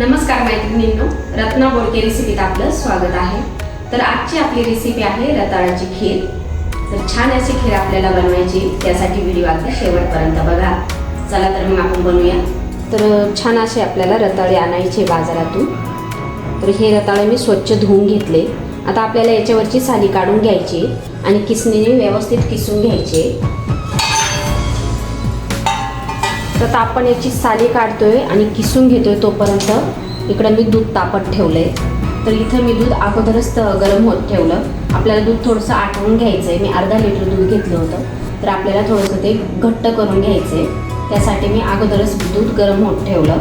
नमस्कार मैत्रिणींनो रत्ना बोडके रेसिपीत आपलं स्वागत आहे. तर आजची आपली रेसिपी आहे रताळाची खीर. तर छान अशी खीर आपल्याला बनवायची त्यासाठी व्हिडिओ अगदी शेवटपर्यंत बघा. चला तर मग आपण बनवूया. तर छान असे आपल्याला रताळे आणायचे बाजारातून. तर हे रताळे मी स्वच्छ धुवून घेतले. आता आपल्याला याच्यावरची साली काढून घ्यायची आणि किसणीने व्यवस्थित किसून घ्यायचे तर आता आपण याची साली काढतोय आणि किसून घेतोय तोपर्यंत. इकडं मी दूध तापत ठेवलंय. तर इथं मी दूध अगोदरच त- गरम होत ठेवलं. आपल्याला दूध थोडंसं आटवून घ्यायचं आहे मी अर्धा लिटर दूध घेतलं होतं. तर आपल्याला थोडंसं ते घट्ट करून घ्यायचं आहे त्यासाठी मी अगोदरच दूध गरम होत ठेवलं.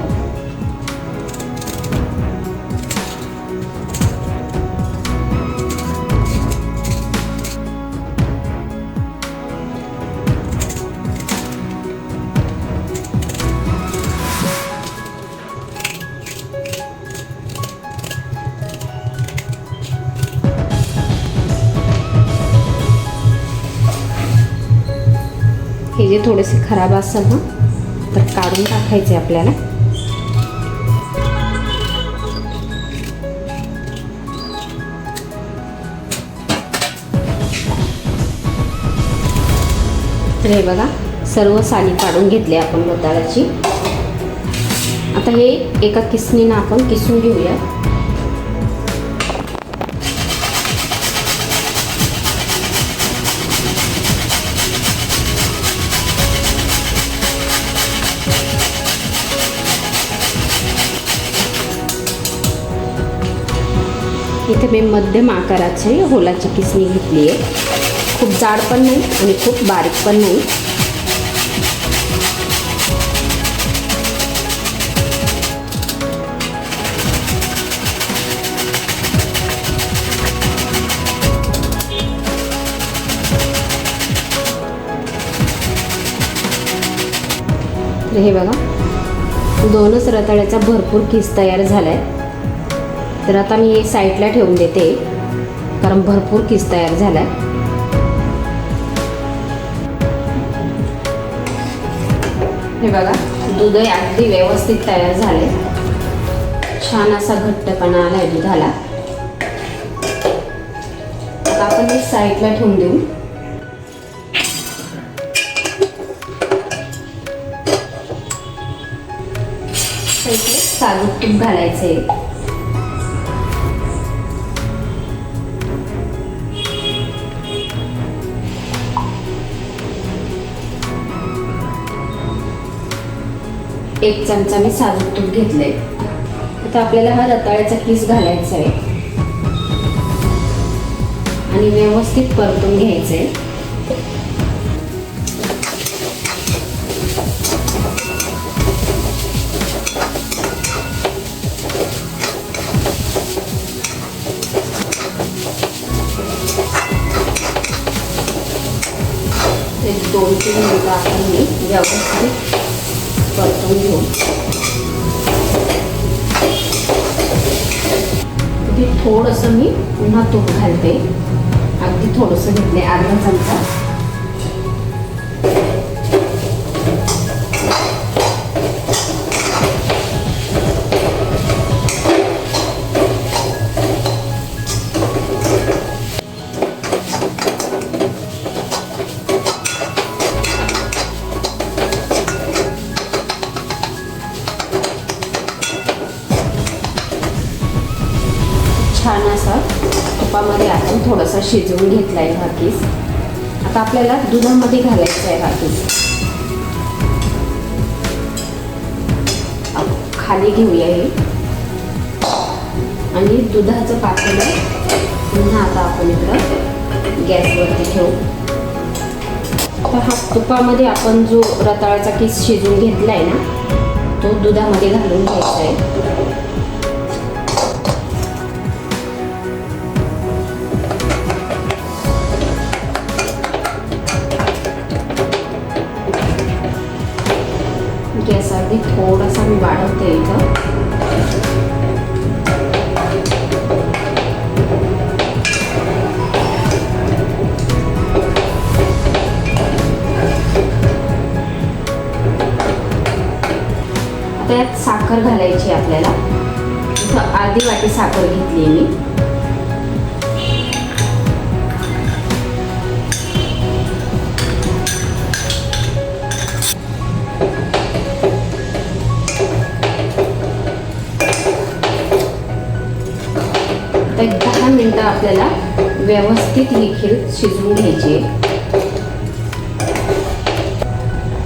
हे जे थोडेसे खराब असेल ना तर काढून टाकायचे आपल्याला. तर हे बघा सर्व साली काढून घेतली आपण रताळाची आता हे एका किसणीनं आपण किसून घेऊया इथे मी मध्यम आकाराची होलाची किसणी घेतली आहे. खूप जाड पण नाही आणि खूप बारीक पण नाही. हे बघा दोनच रताळ्याचा भरपूर किस तयार झाला आहे तर आता मी हे साईडला ठेवून देते. कारण भरपूर किस तयार झाला आहे हे बघा दूध अगदी व्यवस्थित तयार झाले. छान असा घट्टपणा आला आहे दुधाला. आता आपण हे साईडला ठेवून देऊ. इथे साजूक तूप आहे एक चमचा मी साजूक तूप घेतले आता आपल्याला हा रताळ्याचा किस घालायचा आहे आणि व्यवस्थित परतून घ्यायचं आहे दोन तीन मिनिटं आपण मी व्यवस्थित परतून घेऊ. ते थोडंसं मी पुन्हा तूप घालते. अगदी थोडंसं घेतले अर्धा चमचा. शिजवून घेतला आहे हा किस आता आपल्याला दुधामध्ये घालायचा आहे हा किस खाली घेऊया हे. आणि दुधाचं पातेलं पुन्हा आता आपण इकडं गॅसवरती ठेवू. आता हा तुपामध्ये आपण जो रताळाचा किस शिजवून घेतला आहे ना तो दुधामध्ये घालून घ्यायचा आहे. मी वाढवते इथं. आता यात साखर घालायची आपल्याला. इथं अर्धी वाटी साखर घेतली मी. तर एक दहा मिनटं आपल्याला व्यवस्थित ही खीर शिजवून घ्यायची आहे.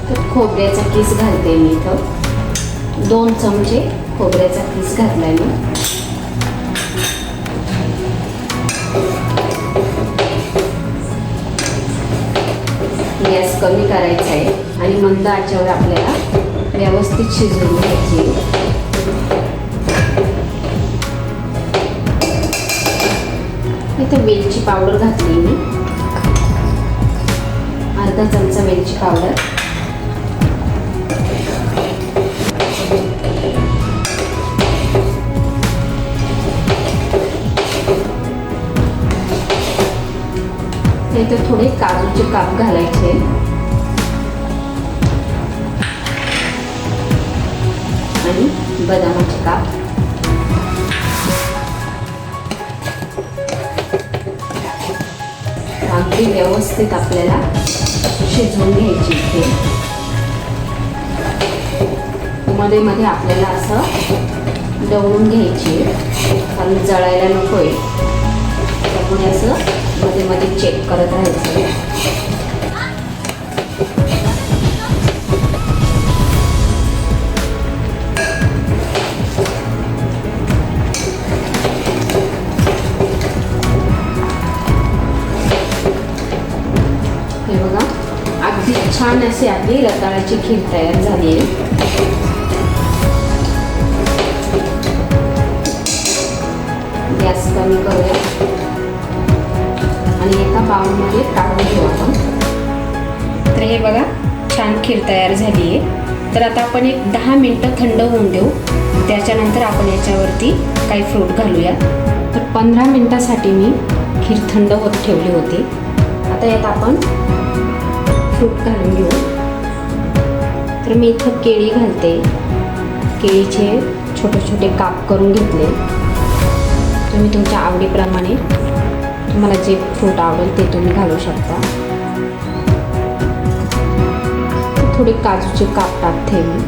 तर खोबऱ्याचा किस घालते मी इथं. दोन चमचे खोबऱ्याचा किस घातलाय मी. गॅस कमी करायचा आहे आणि मंद आचेवर आपल्याला व्यवस्थित शिजवून घ्यायची इथे वेलची पावडर घातली मी. अर्धा चमचा वेलची पावडर इथे थोडे काजूचे काप घालायचे. आणि बदामाचे काप. अगदी व्यवस्थित आपल्याला शिजवून घ्यायची इथे. मध्ये मध्ये आपल्याला असं डवळून घ्यायची. कारण जळायला नको आहे त्यामुळे असं मध्ये मध्ये चेक करत राहायचं. छान अशी आपली रताळाची खीर तयार झाली आहे. गॅस कमी करूया. आणि एका बाउलमध्ये काढून घेऊ आपण. तर हे बघा छान खीर तयार झाली आहे. तर आता आपण एक दहा मिनटं थंड होऊन देऊ. त्याच्यानंतर आपण याच्यावरती काही फ्रूट घालूया. तर पंधरा मिनटासाठी मी खीर थंड होत ठेवली होती. आता यात आपण फ्रूट घालून घेऊ. तर मी इथं केळी घालते. केळीचे छोटे छोटे काप करून घेतले. तुम्ही तुमच्या आवडीप्रमाणे तुम्हाला जे फ्रूट आवडेल ते तुम्ही घालू शकता. थोडे काजूचे काप टाकते मी.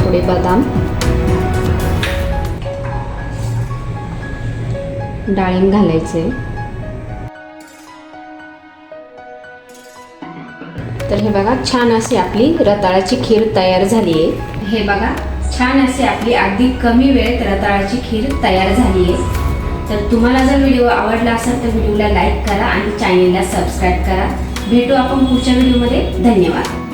थोडे बदाम. डाळिंब घालायचे. तर हे बघा छान अशी आपली रताळाची खीर तयार झाली आहे. हे बघा छान अशी आपली अगदी कमी वेळेत रताळाची खीर तयार झाली आहे. तर तुम्हाला जर व्हिडिओ आवडला असेल तर व्हिडिओला लाईक करा आणि चॅनेलला सबस्क्राईब करा. भेटू आपण पुढच्या व्हिडिओमध्ये. धन्यवाद.